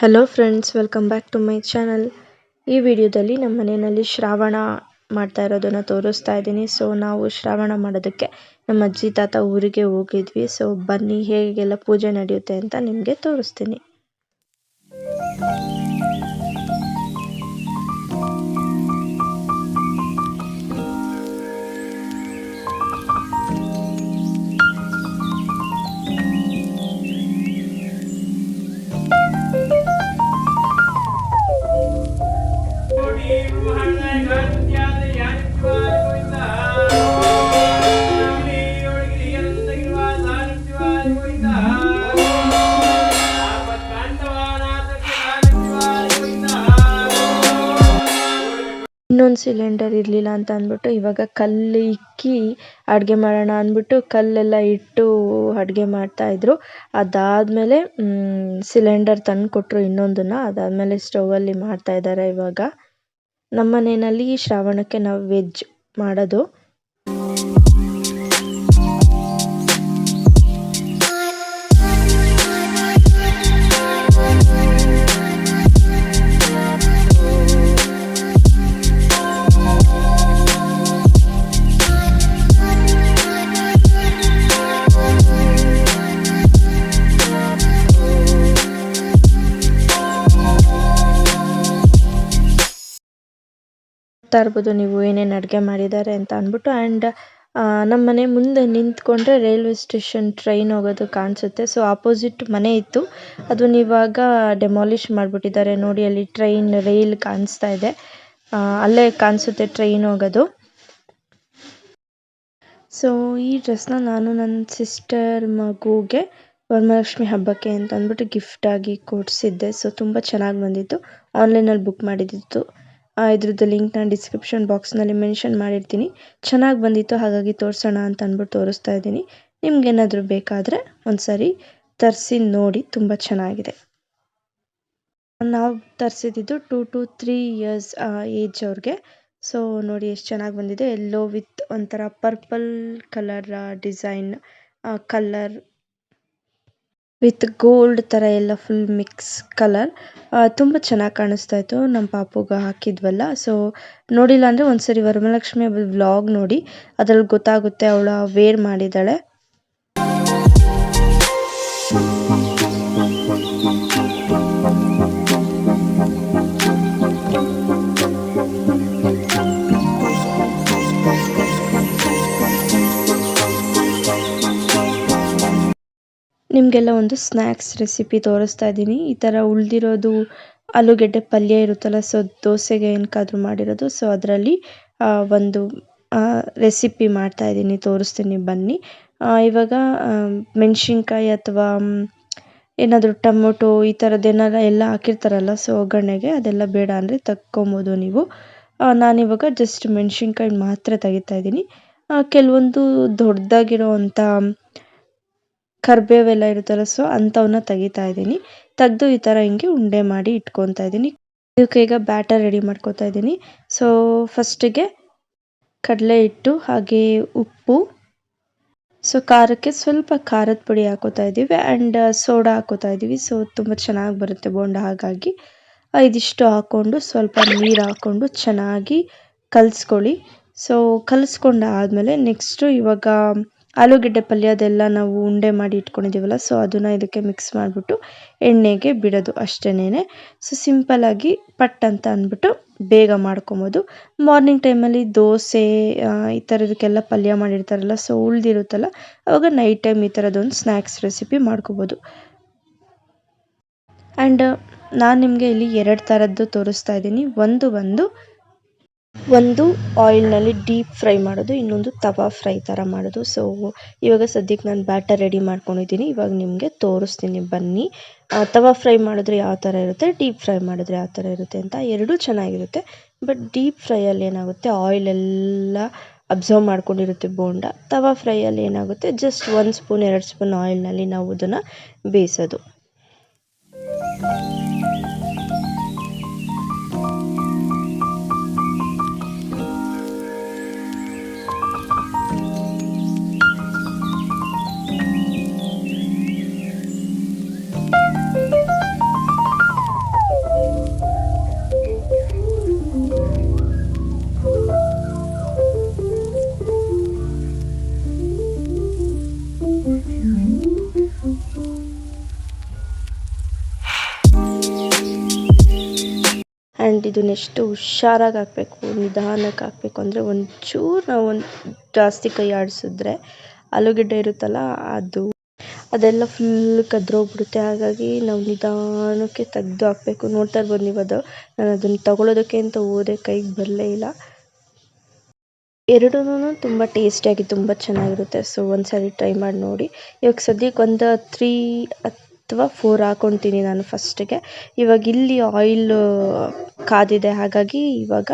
Hello friends welcome back to my channel ಈ ವಿಡಿಯೋದಲ್ಲಿ ನಮ್ಮ ಮನೆಯಲ್ಲಿ ಶ್ರಾವಣ ಮಾಡ್ತಾ ಇರೋದನ್ನ ತೋರಿಸ್ತಾ ಇದ್ದೀನಿ. ಸೊ ನಾವು ಶ್ರಾವಣ ಮಾಡೋದಕ್ಕೆ ನಮ್ಮ ಅಜ್ಜಿ ತಾತ ಊರಿಗೆ ಹೋಗಿದ್ವಿ. ಸೊ ಬನ್ನಿ ಹೇಗೆಲ್ಲ ಪೂಜೆ ನಡೆಯುತ್ತೆ ಅಂತ ನಿಮಗೆ ತೋರಿಸ್ತೀನಿ. ಇನ್ನೊಂದು ಸಿಲಿಂಡರ್ ಇರಲಿಲ್ಲ ಅಂತ ಅಂದ್ಬಿಟ್ಟು ಇವಾಗ ಕಲ್ಲು ಇಕ್ಕಿ ಅಡುಗೆ ಮಾಡೋಣ ಅಂದ್ಬಿಟ್ಟು ಕಲ್ಲೆಲ್ಲ ಇಟ್ಟು ಅಡುಗೆ ಮಾಡ್ತಾಯಿದ್ರು ಅದಾದಮೇಲೆ ಸಿಲಿಂಡರ್ ತಂದು ಕೊಟ್ಟರು ಇನ್ನೊಂದನ್ನು. ಅದಾದಮೇಲೆ ಸ್ಟೌವಲ್ಲಿ ಮಾಡ್ತಾ ಇದ್ದಾರೆ ಇವಾಗ. ನಮ್ಮ ಮನೆಯಲ್ಲಿ ಶ್ರಾವಣಕ್ಕೆ ನಾವು ವೆಜ್ ಮಾಡೋದು. ನೋಡ್ತಾ ಇರ್ಬೋದು, ನೀವು ಏನೇನು ಅಡುಗೆ ಮಾಡಿದ್ದಾರೆ ಅಂತ ಅಂದ್ಬಿಟ್ಟು. ಆ್ಯಂಡ್ ನಮ್ಮ ಮನೆ ಮುಂದೆ ನಿಂತ್ಕೊಂಡ್ರೆ ರೈಲ್ವೆ ಸ್ಟೇಷನ್ ಟ್ರೈನ್ ಹೋಗೋದು ಕಾಣಿಸುತ್ತೆ. ಸೊ ಆಪೋಸಿಟ್ ಮನೆ ಇತ್ತು. ಅದನ್ನ ಇವಾಗ ಡೆಮಾಲಿಷ್ ಮಾಡಿಬಿಟ್ಟಿದ್ದಾರೆ. ನೋಡಿ, ಅಲ್ಲಿ ಟ್ರೈನ್, ರೈಲ್ ಕಾಣಿಸ್ತಾ ಇದೆ. ಅಲ್ಲೇ ಕಾಣಿಸುತ್ತೆ ಟ್ರೈನ್ ಹೋಗೋದು. ಸೊ ಈ ಡ್ರೆಸ್ನ ನಾನು ನನ್ನ ಸಿಸ್ಟರ್ ಮಗುಗೆ ವರಮಹಾಲಕ್ಷ್ಮಿ ಹಬ್ಬಕ್ಕೆ ಅಂತ ಅಂದ್ಬಿಟ್ಟು ಗಿಫ್ಟಾಗಿ ಕೊಡಿಸಿದ್ದೆ. ಸೊ ತುಂಬ ಚೆನ್ನಾಗಿ ಬಂದಿತ್ತು. ಆನ್ಲೈನಲ್ಲಿ ಬುಕ್ ಮಾಡಿದ್ದಿತ್ತು ಇದ್ರದ್ದು ಲಿಂಕ್ನ ಡಿಸ್ಕ್ರಿಪ್ಷನ್ ಬಾಕ್ಸ್ನಲ್ಲಿ ಮೆನ್ಷನ್ ಮಾಡಿರ್ತೀನಿ. ಚೆನ್ನಾಗಿ ಬಂದಿತ್ತು, ಹಾಗಾಗಿ ತೋರಿಸೋಣ ಅಂತ ಅಂದ್ಬಿಟ್ಟು ತೋರಿಸ್ತಾ ಇದ್ದೀನಿ. ನಿಮ್ಗೇನಾದರೂ ಬೇಕಾದರೆ ಒಂದ್ಸರಿ ತರಿಸಿ ನೋಡಿ, ತುಂಬ ಚೆನ್ನಾಗಿದೆ. ನಾವು ತರಿಸಿದ್ದು two to three years age ಅವ್ರಿಗೆ. ಸೊ ನೋಡಿ ಎಷ್ಟು ಚೆನ್ನಾಗಿ ಬಂದಿದೆ. ಎಲ್ಲೋ ವಿತ್ ಒಂಥರ purple colour design colour with gold ತರ ಎಲ್ಲ ಫುಲ್ ಮಿಕ್ಸ್ ಕಲರ್ ತುಂಬಾ ಚೆನ್ನಾಗಿ ಕಾಣಿಸ್ತಾ ಇತ್ತು. ನಮ್ಮ ಪಾಪುಗೆ ಹಾಕಿದ್ವಲ್ಲ ಸೊ ನೋಡಿಲ್ಲ ಅಂದ್ರೆ ಒಂದ್ಸರಿ ವರಮಹಾಲಕ್ಷ್ಮಿ ವ್ಲಾಗ್ ನೋಡಿ. ಅದ್ರಲ್ಲಿ ಗೊತ್ತಾಗುತ್ತೆ ಅವಳು ವೇರ್ ಮಾಡಿದ್ದಾಳೆ. ನಿಮಗೆಲ್ಲ ಒಂದು ಸ್ನ್ಯಾಕ್ಸ್ ರೆಸಿಪಿ ತೋರಿಸ್ತಾ ಇದ್ದೀನಿ ಈ ಥರ ಉಳಿದಿರೋದು ಆಲೂಗೆಡ್ಡೆ ಪಲ್ಯ ಇರುತ್ತಲ್ಲ ಸೊ ದೋಸೆಗೆ ಏನಕ್ಕಾದ್ರೂ ಮಾಡಿರೋದು. ಸೊ ಅದರಲ್ಲಿ ಒಂದು ರೆಸಿಪಿ ಮಾಡ್ತಾ ಇದ್ದೀನಿ ತೋರಿಸ್ತೀನಿ ಬನ್ನಿ. ಇವಾಗ ಮೆಣಸಿನ್ಕಾಯಿ ಅಥವಾ ಏನಾದರೂ ಟೊಮೊಟೊ ಈ ಥರದ್ದೇನಾರ ಎಲ್ಲ ಹಾಕಿರ್ತಾರಲ್ಲ ಸೊ ಒಗ್ಗರಣೆಗೆ ಅದೆಲ್ಲ ಬೇಡ ಅಂದರೆ ತಕ್ಕೊಬೋದು ನೀವು. ನಾನಿವಾಗ ಜಸ್ಟ್ ಮೆಣಸಿನ್ಕಾಯಿ ಮಾತ್ರ ತೆಗಿತಾ ಇದ್ದೀನಿ ಕೆಲವೊಂದು ದೊಡ್ಡದಾಗಿರೋ ಅಂಥ ಕರಿಬೇವೆಲ್ಲ ಇರುತ್ತಲ್ಲ ಸೊ ಅಂಥವನ್ನ ತೆಗಿತಾ ಇದ್ದೀನಿ. ತೆಗೆದು ಈ ಥರ ಹಿಂಗೆ ಉಂಡೆ ಮಾಡಿ ಇಟ್ಕೊತಾ ಇದ್ದೀನಿ. ಇದಕ್ಕೆ ಈಗ ಬ್ಯಾಟರ್ ರೆಡಿ ಮಾಡ್ಕೊತಾ ಇದ್ದೀನಿ. ಸೊ ಫಸ್ಟಿಗೆ ಕಡಲೆ ಹಿಟ್ಟು, ಹಾಗೆ ಉಪ್ಪು. ಸೊ ಖಾರಕ್ಕೆ ಸ್ವಲ್ಪ ಖಾರದ ಪುಡಿ ಹಾಕೋತಾ ಇದ್ದೀವಿ ಆ್ಯಂಡ್ ಸೋಡಾ ಹಾಕೋತಾ ಇದ್ದೀವಿ. ಸೊ ತುಂಬ ಚೆನ್ನಾಗಿ ಬರುತ್ತೆ ಬೋಂಡ ಹಾಗಾಗಿ. ಇದಿಷ್ಟು ಹಾಕ್ಕೊಂಡು ಸ್ವಲ್ಪ ನೀರು ಹಾಕ್ಕೊಂಡು ಚೆನ್ನಾಗಿ ಕಲಸ್ಕೊಳ್ಳಿ. ಸೊ ಕಲಿಸ್ಕೊಂಡು ಆದಮೇಲೆ ನೆಕ್ಸ್ಟು ಇವಾಗ ಆಲೂಗೆಡ್ಡೆ ಪಲ್ಯ ಅದೆಲ್ಲ ನಾವು ಉಂಡೆ ಮಾಡಿ ಇಟ್ಕೊಂಡಿದ್ದೀವಲ್ಲ ಸೊ ಅದನ್ನು ಇದಕ್ಕೆ ಮಿಕ್ಸ್ ಮಾಡಿಬಿಟ್ಟು ಎಣ್ಣೆಗೆ ಬಿಡೋದು ಅಷ್ಟೇನೆ ಸೊ ಸಿಂಪಲ್ಲಾಗಿ ಪಟ್ ಅಂತ ಅಂದ್ಬಿಟ್ಟು ಬೇಗ ಮಾಡ್ಕೊಬೋದು. ಮಾರ್ನಿಂಗ್ ಟೈಮಲ್ಲಿ ದೋಸೆ ಈ ಥರದಕ್ಕೆಲ್ಲ ಪಲ್ಯ ಮಾಡಿರ್ತಾರಲ್ಲ ಸೊ ಉಳ್ದಿರುತ್ತಲ್ಲ, ಅವಾಗ ನೈಟ್ ಟೈಮ್ ಈ ಥರದೊಂದು ಸ್ನ್ಯಾಕ್ಸ್ ರೆಸಿಪಿ ಮಾಡ್ಕೋಬೋದು. ಆ್ಯಂಡ್ ನಾನು ನಿಮಗೆ ಇಲ್ಲಿ ಎರಡು ಥರದ್ದು ತೋರಿಸ್ತಾ ಇದ್ದೀನಿ. ಒಂದು ಬಂದು ಒಂದು ಆಯಿಲ್ನಲ್ಲಿ ಡೀಪ್ ಫ್ರೈ ಮಾಡೋದು, ಇನ್ನೊಂದು ತವಾ ಫ್ರೈ ಥರ ಮಾಡೋದು. ಸೊ ಇವಾಗ ಸದ್ಯಕ್ಕೆ ನಾನು ಬ್ಯಾಟರ್ ರೆಡಿ ಮಾಡ್ಕೊಂಡಿದ್ದೀನಿ. ಇವಾಗ ನಿಮಗೆ ತೋರಿಸ್ತೀನಿ, ಬನ್ನಿ. ತವಾ ಫ್ರೈ ಮಾಡಿದ್ರೆ ಯಾವ ಥರ ಇರುತ್ತೆ ಡೀಪ್ ಫ್ರೈ ಮಾಡಿದ್ರೆ ಯಾವ ಥರ ಇರುತ್ತೆ ಅಂತ ಎರಡೂ ಚೆನ್ನಾಗಿರುತ್ತೆ. ಬಟ್ ಡೀಪ್ ಫ್ರೈಯಲ್ಲಿ ಏನಾಗುತ್ತೆ ಆಯಿಲೆಲ್ಲ ಅಬ್ಸರ್ವ್ ಮಾಡ್ಕೊಂಡಿರುತ್ತೆ ಬೋಂಡ. ತವಾ ಫ್ರೈಯಲ್ಲಿ ಏನಾಗುತ್ತೆ ಜಸ್ಟ್ ಒಂದು ಸ್ಪೂನ್ ಎರಡು ಸ್ಪೂನ್ ಆಯಿಲ್ನಲ್ಲಿ ನಾವು ಅದನ್ನು ಬೇಯಿಸೋದು. ಇದನ್ನ ಎಷ್ಟು ಹುಷಾರಾಗಿ ಹಾಕಬೇಕು ನಿಧಾನಕ್ಕೆ ಹಾಕಬೇಕು. ಅಂದರೆ ಒಂಚೂರು ನಾವು ಒಂದು ಜಾಸ್ತಿ ಕೈ ಆಡಿಸಿದ್ರೆ ಆಲೂಗಡ್ಡೆ ಇರುತ್ತಲ್ಲ ಅದು, ಅದೆಲ್ಲ ಫುಲ್ ಕದ್ರೋಗ್ಬಿಡುತ್ತೆ. ಹಾಗಾಗಿ ನಾವು ನಿಧಾನಕ್ಕೆ ತೆಗ್ದು ಹಾಕಬೇಕು. ನೋಡ್ತಾ ಇರ್ಬೋದು ನೀವು ಅದು. ನಾನು ಅದನ್ನು ತಗೊಳ್ಳೋದಕ್ಕೆ ಅಂತ ಹೋದೆ, ಕೈಗೆ ಬರಲೇ ಇಲ್ಲ. ಎರಡೂ ತುಂಬ ಟೇಸ್ಟಿಯಾಗಿ ತುಂಬ ಚೆನ್ನಾಗಿರುತ್ತೆ. ಸೊ ಒಂದ್ಸರಿ ಟ್ರೈ ಮಾಡಿ ನೋಡಿ. ಇವಾಗ ಸದ್ಯಕ್ಕೆ ಒಂದು ತ್ರೀ ಅಥವಾ ಫೋರ್ ಹಾಕೊತೀನಿ ನಾನು ಫಸ್ಟಿಗೆ ಇವಾಗ ಇಲ್ಲಿ ಆಯಿಲ್ ಕಾದಿದೆ, ಹಾಗಾಗಿ ಇವಾಗ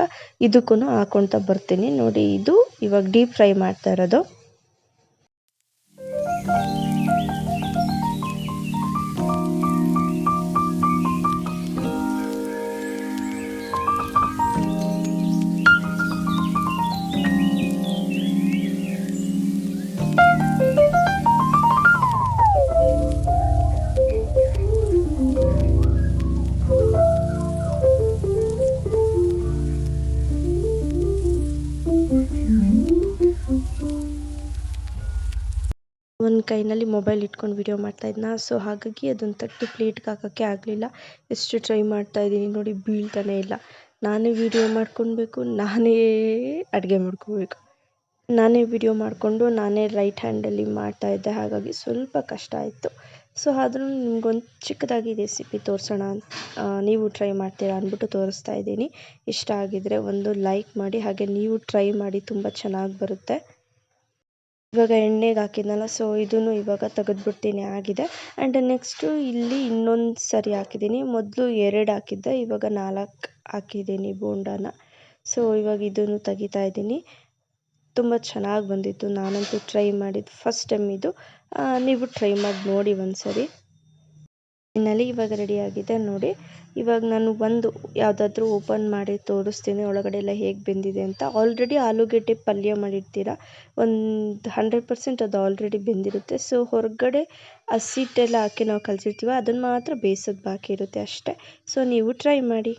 ಇದಕ್ಕೂ ಹಾಕೊಳ್ತಾ ಬರ್ತೀನಿ. ನೋಡಿ, ಇದು ಇವಾಗ ಡೀಪ್ ಫ್ರೈ ಮಾಡ್ತಾ ಇರೋದು. ಒಂದು ಕೈನಲ್ಲಿ ಮೊಬೈಲ್ ಇಟ್ಕೊಂಡು ವಿಡಿಯೋ ಮಾಡ್ತಾ ಇದ್ನ? ಸೊ ಹಾಗಾಗಿ ಅದನ್ನು ತಟ್ಟಿ ಪ್ಲೇಟ್ಗೆ ಹಾಕೋಕ್ಕೆ ಆಗಲಿಲ್ಲ. ಎಷ್ಟು ಟ್ರೈ ಮಾಡ್ತಾ ಇದ್ದೀನಿ ನೋಡಿ, ಬೀಳ್ತಾನೆ ಇಲ್ಲ. ನಾನೇ ವಿಡಿಯೋ ಮಾಡ್ಕೊಳ್ಬೇಕು ನಾನೇ ಅಡುಗೆ ಮಾಡ್ಕೋಬೇಕು ನಾನೇ ವಿಡಿಯೋ ಮಾಡಿಕೊಂಡು ನಾನೇ ರೈಟ್ ಹ್ಯಾಂಡಲ್ಲಿ ಮಾಡ್ತಾ ಇದ್ದೆ, ಹಾಗಾಗಿ ಸ್ವಲ್ಪ ಕಷ್ಟ ಆಯಿತು. ಸೊ ಆದ್ರೂ ನಿಮ್ಗೊಂದು ಚಿಕ್ಕದಾಗಿ ರೆಸಿಪಿ ತೋರಿಸೋಣ ನೀವು ಟ್ರೈ ಮಾಡ್ತೀರಾ ಅಂದ್ಬಿಟ್ಟು ತೋರಿಸ್ತಾ ಇದ್ದೀನಿ. ಇಷ್ಟ ಆಗಿದ್ದರೆ ಒಂದು ಲೈಕ್ ಮಾಡಿ, ಹಾಗೆ ನೀವು ಟ್ರೈ ಮಾಡಿ ತುಂಬ ಚೆನ್ನಾಗಿ ಬರುತ್ತೆ. ಇವಾಗ ಎಣ್ಣೆಗೆ ಹಾಕಿದ್ನಲ್ಲ ಸೊ ಇದನ್ನು ಇವಾಗ ತೆಗೆದ್ಬಿಡ್ತೀನಿ ಆಗಿದೆ. ಆ್ಯಂಡ್ ನೆಕ್ಸ್ಟು ಇಲ್ಲಿ ಇನ್ನೊಂದು ಸರಿ ಹಾಕಿದ್ದೀನಿ. ಮೊದಲು ಎರಡು ಹಾಕಿದ್ದೆ, ಇವಾಗ ನಾಲ್ಕು ಹಾಕಿದ್ದೀನಿ ಬೋಂಡಾನ. ಸೊ ಇವಾಗ ಇದನ್ನು ತೆಗಿತಾ ಇದ್ದೀನಿ. ತುಂಬ ಚೆನ್ನಾಗಿ ಬಂದಿತ್ತು. ನಾನಂತೂ ಟ್ರೈ ಮಾಡಿದ್ದು, ಫಸ್ಟ್ ಟೈಮ್ ಇದು. ನೀವು ಟ್ರೈ ಮಾಡಿ ನೋಡಿ ಒಂದು ಸರಿ ಇನ್ನಲ್ಲಿ ಇವಾಗ ರೆಡಿಯಾಗಿದೆ ನೋಡಿ. ಇವಾಗ ನಾನು ಒಂದು ಯಾವುದಾದ್ರೂ ಓಪನ್ ಮಾಡಿ ತೋರಿಸ್ತೀನಿ, ಒಳಗಡೆ ಎಲ್ಲ ಹೇಗೆ ಬೆಂದಿದೆ ಅಂತ. ಆಲ್ರೆಡಿ ಆಲೂಗೆಡ್ಡೆ ಪಲ್ಯ ಮಾಡಿರ್ತೀರ? ಒಂದು ಹಂಡ್ರೆಡ್ ಪರ್ಸೆಂಟ್ ಅದು ಆಲ್ರೆಡಿ ಬೆಂದಿರುತ್ತೆ. ಸೊ ಹೊರಗಡೆ ಹಸಿಟ್ಟೆಲ್ಲ ಹಾಕಿ ನಾವು ಕಲಸಿರ್ತೀವ ಅದನ್ನು ಮಾತ್ರ ಬೇಯಿಸೋದು ಬಾಕಿ ಇರುತ್ತೆ ಅಷ್ಟೇ. ಸೊ ನೀವು ಟ್ರೈ ಮಾಡಿ.